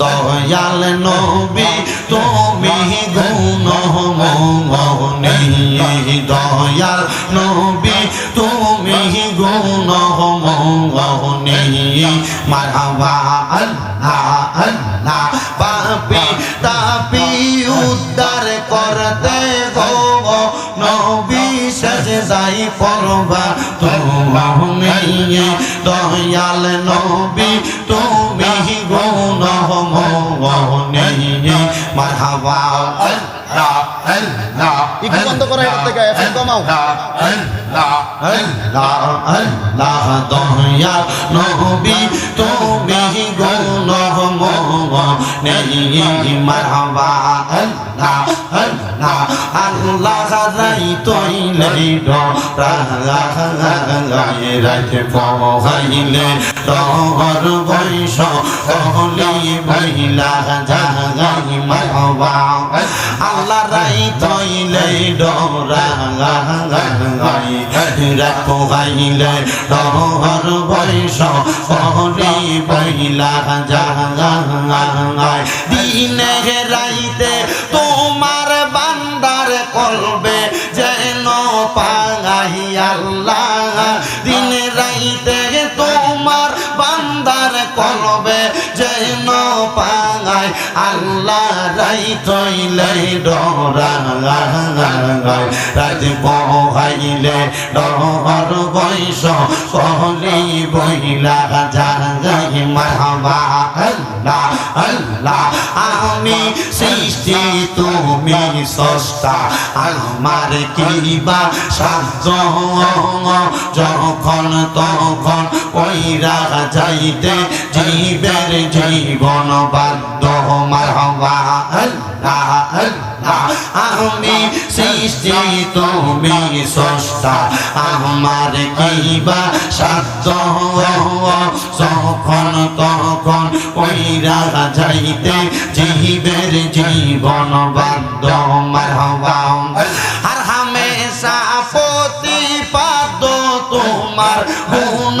দয়াল নবী, তুমি গুণ মনি দয়াল নবী, তুমি গুণ মনি আল্লাহ আল্লাহ পাপি তাপি উদ্ধার করতে গো পরবা। তুমি দয়াল নবী, তুমি গুণ মনি মারহাবা আল্লাহ আল্লাহ একটু বন্ধ করো এটার থেকে এখন কমাও আল্লাহ আল্লাহ দয়া নবী তুমি গুণ নেই মারহাবা আল্লাহ আল্লাহ আল্লাহ রাই তৈলে রাই রাইতে পহাইলে রহর বৈশ কহলি মহিলা জাগাই মারহাবা আল্লাহ রাই তৈলে ডরা রাখো গাইলে রহর বৈশ কহলি মহিলা জাগাই। দিনে রাইতে তোমার বান্দার করবে যেন পাগাই আল্লাহ। দিন করবে যেন পাগাই আল্লাহ রাই তৈলে ডরাই রাতে পহাইলে ডর বৈশ কহলি বইলা জাগাই মারহাবা। আল্লাহ আল্লাহ, আমি সৃষ্টি তুমি সস্তা আমার কিবা সাজ যখন তখন কইরা যাইতে জীবের জীবন বাদ্য মারবা আমি সৃষ্টি তুমি সস্তা আমার কিবা সাধ্য যখন তখন ওইরা যাইতে জীবের জীবন বাধ্য মারহাবা আর হামেশা প্রতিপাদ তোমার গুণ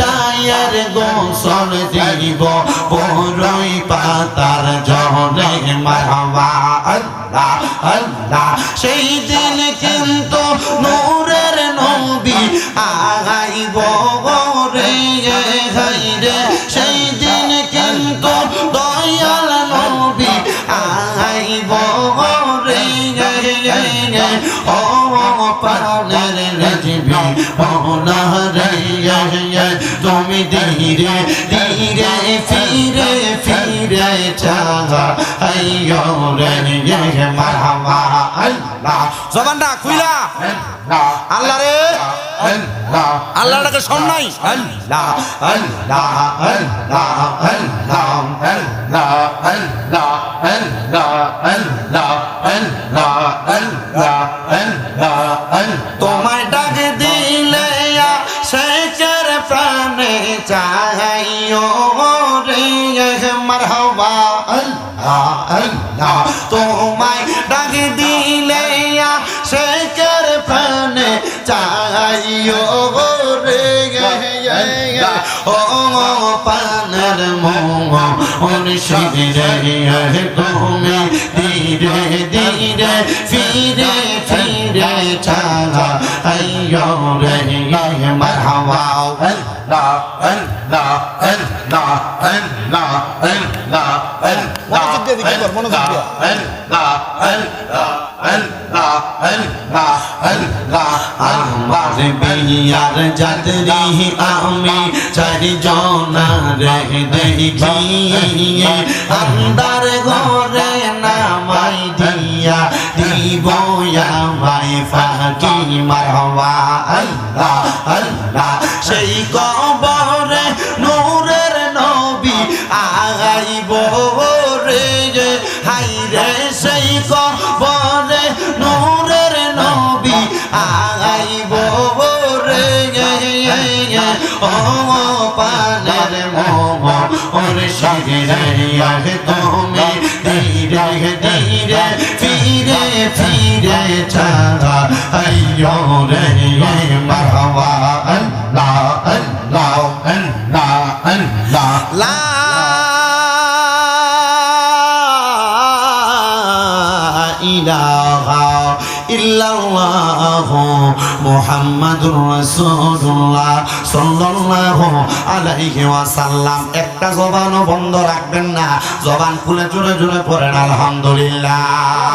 দিব বড়ই পাতার জনে মারবা আল্লাহ আল্লাহ সেই দিন কিন্তু নূরের নবী আগাইব। মৌলা রে তুমি ধীরে ধীরে ফিরে ফিরে চাহা আইয়ো রে মারহাবা আল্লাহ জবানটা খুইলা। আল্লাহ রে। আল্লাহটাকে শোন নাই আল্লাহ আল্লাহ আল্লাহ আল্লাহ আল্লাহ আল্লাহ আল্লাহ আল্লাহ আল্লাহ আল্লাহ আল্লাহ তোমায় ডাক দিলে চাহাইও রে মারহাবা আল্লাহ আল্লাহ তোমায় ডাক দিলে শেখের প্রাণে চাহাইও রে ও পানের মোহ শিরে তুমি ধীরে ধীরে ফিরে ফিরে চালা আমার বিয়ার যাদরি আমি চারিজনা রেহ দেখি আন্দার ঘরে নামাই দিয়া দিব আমায় ফাঁকি মারবা আল্লাহ আল্লাহ শিরে তুমি ধীরে ধীরে ফিরে ফিরে চাঁদা আইয়ো রে মারওয়া আল্লাহ আল্লাহ আল্লাহ আল্লাহ লা ইলাহা ইল্লাল্লাহু মুহাম্মাদুর রাসূলুল্লাহ সাল্লাল্লাহু আলাইহি ওয়াসাল্লাম। একটা জবানও বন্ধ রাখবেন না। জবান খুলে জোরে জোরে পড়েন, আলহামদুলিল্লাহ।